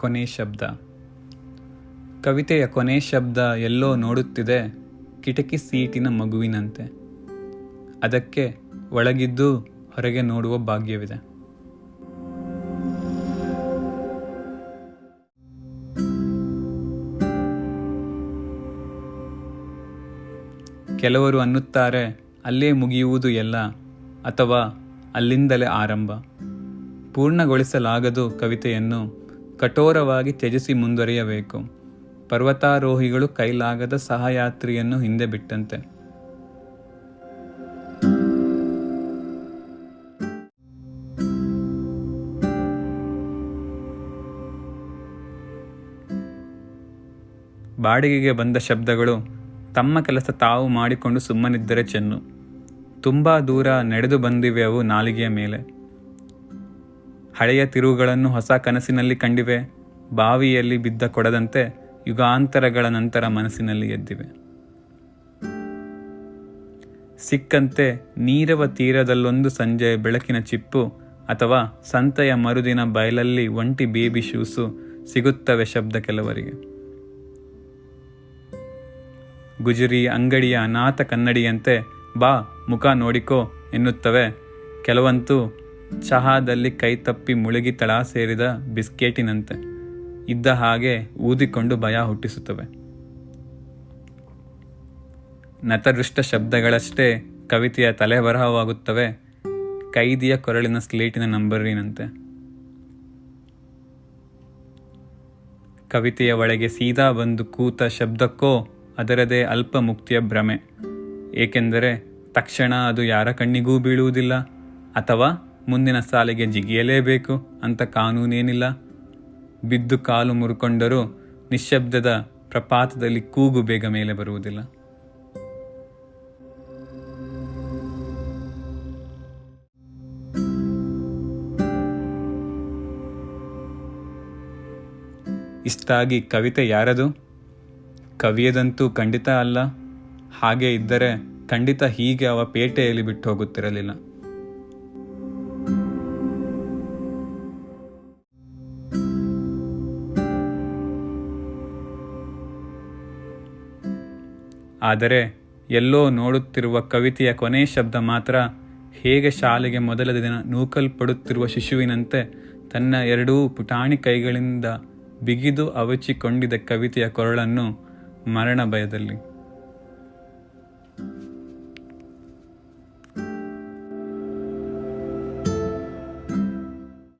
ಕೊನೆ ಶಬ್ದ. ಕವಿತೆಯ ಕೊನೆ ಶಬ್ದ ಎಲ್ಲೋ ನೋಡುತ್ತಿದೆ ಕಿಟಕಿ ಸೀಟಿನ ಮಗುವಿನಂತೆ. ಅದಕ್ಕೆ ಒಳಗಿದ್ದು ಹೊರಗೆ ನೋಡುವ ಭಾಗ್ಯವಿದೆ. ಕೆಲವರು ಅನ್ನುತ್ತಾರೆ, ಅಲ್ಲೇ ಮುಗಿಯುವುದು ಎಲ್ಲ ಅಥವಾ ಅಲ್ಲಿಂದಲೇ ಆರಂಭ. ಪೂರ್ಣಗೊಳಿಸಲಾಗದು ಕವಿತೆಯನ್ನು ಕಠೋರವಾಗಿ ತ್ಯಜಿಸಿ ಮುಂದುವರಿಯಬೇಕು. ಪರ್ವತಾರೋಹಿಗಳು ಕೈಲಾಗದ ಸಹಯಾತ್ರಿಯನ್ನು ಹಿಂದೆ ಬಿಟ್ಟಂತೆ. ಬಾಡಿಗೆಗೆ ಬಂದ ಶಬ್ದಗಳು ತಮ್ಮ ಕೆಲಸ ತಾವು ಮಾಡಿಕೊಂಡು ಸುಮ್ಮನಿದ್ದರೆ ಚೆನ್ನು. ತುಂಬ ದೂರ ನಡೆದು ಬಂದಿವೆ ಅವು ನಾಲಿಗೆಯ ಮೇಲೆ. ಹಳೆಯ ತಿರುವುಗಳನ್ನು ಹೊಸ ಕನಸಿನಲ್ಲಿ ಕಂಡಿವೆ, ಬಾವಿಯಲ್ಲಿ ಬಿದ್ದ ಕೊಡದಂತೆ ಯುಗಾಂತರಗಳ ನಂತರ ಮನಸ್ಸಿನಲ್ಲಿ ಎದ್ದಿವೆ. ಸಿಕ್ಕಂತೆ ನೀರವ ತೀರದಲ್ಲೊಂದು ಸಂಜೆ ಬೆಳಕಿನ ಚಿಪ್ಪು ಅಥವಾ ಸಂತೆಯ ಮರುದಿನ ಬಯಲಲ್ಲಿ ಒಂಟಿ ಬೇಬಿ ಶೂಸು ಸಿಗುತ್ತವೆ ಶಬ್ದ ಕೆಲವರಿಗೆ. ಗುಜರಿ ಅಂಗಡಿಯ ಅನಾಥ ಕನ್ನಡಿಯಂತೆ ಬಾ ಮುಖ ನೋಡಿಕೋ ಎನ್ನುತ್ತವೆ, ಕೆಲವಂತೂ ಚಹಾದಲ್ಲಿ ಕೈತಪ್ಪಿ ಮುಳುಗಿ ತಳ ಸೇರಿದ ಬಿಸ್ಕೆಟಿನಂತೆ. ಇದ್ದ ಹಾಗೆ ಊದಿಕೊಂಡು ಭಯ ಹುಟ್ಟಿಸುತ್ತವೆ. ನತದೃಷ್ಟ ಶಬ್ದಗಳಷ್ಟೇ ಕವಿತೆಯ ತಲೆಬರಹವಾಗುತ್ತವೆ. ಕೈದಿಯ ಕೊರಳಿನ ಸ್ಲೇಟಿನ ನಂಬರಿನಂತೆ. ಕವಿತೆಯ ಒಳಗೆ ಸೀದಾ ಬಂದು ಕೂತ ಶಬ್ದಕ್ಕೋ ಅದರದೇ ಅಲ್ಪ ಮುಕ್ತಿಯ ಭ್ರಮೆ. ಏಕೆಂದರೆ ತಕ್ಷಣ ಅದು ಯಾರ ಕಣ್ಣಿಗೂ ಬೀಳುವುದಿಲ್ಲ, ಅಥವಾ ಮುಂದಿನ ಸಾಲಿಗೆ ಜಿಗಿಯಲೇಬೇಕು ಅಂತ ಕಾನೂನೇನಿಲ್ಲ. ಬಿದ್ದು ಕಾಲು ಮುರುಕೊಂಡರೂ ನಿಶ್ಶಬ್ದದ ಪ್ರಪಾತದಲ್ಲಿ ಕೂಗು ಬೇಗ ಮೇಲೆ ಬರುವುದಿಲ್ಲ. ಇಷ್ಟಾಗಿ ಕವಿತೆ ಯಾರದು? ಕವಿಯದಂತೂ ಖಂಡಿತ ಅಲ್ಲ. ಹಾಗೆ ಇದ್ದರೆ ಖಂಡಿತ ಹೀಗೆ ಅವ ಪೇಟೆಯಲ್ಲಿ ಬಿಟ್ಟು ಹೋಗುತ್ತಿರಲಿಲ್ಲ. ಆದರೆ ಎಲ್ಲೋ ನೋಡುತ್ತಿರುವ ಕವಿತೆಯ ಕೊನೆ ಶಬ್ದ ಮಾತ್ರ ಹೇಗೆ ಶಾಲೆಗೆ ಮೊದಲ ದಿನ ನೂಕಲ್ಪಡುತ್ತಿರುವ ಶಿಶುವಿನಂತೆ ತನ್ನ ಎರಡೂ ಪುಟಾಣಿ ಕೈಗಳಿಂದ ಬಿಗಿದು ಅವಚಿಕೊಂಡಿದ್ದ ಕವಿತೆಯ ಕೊರಳನ್ನು ಮರಣ ಭಯದಲ್ಲಿ.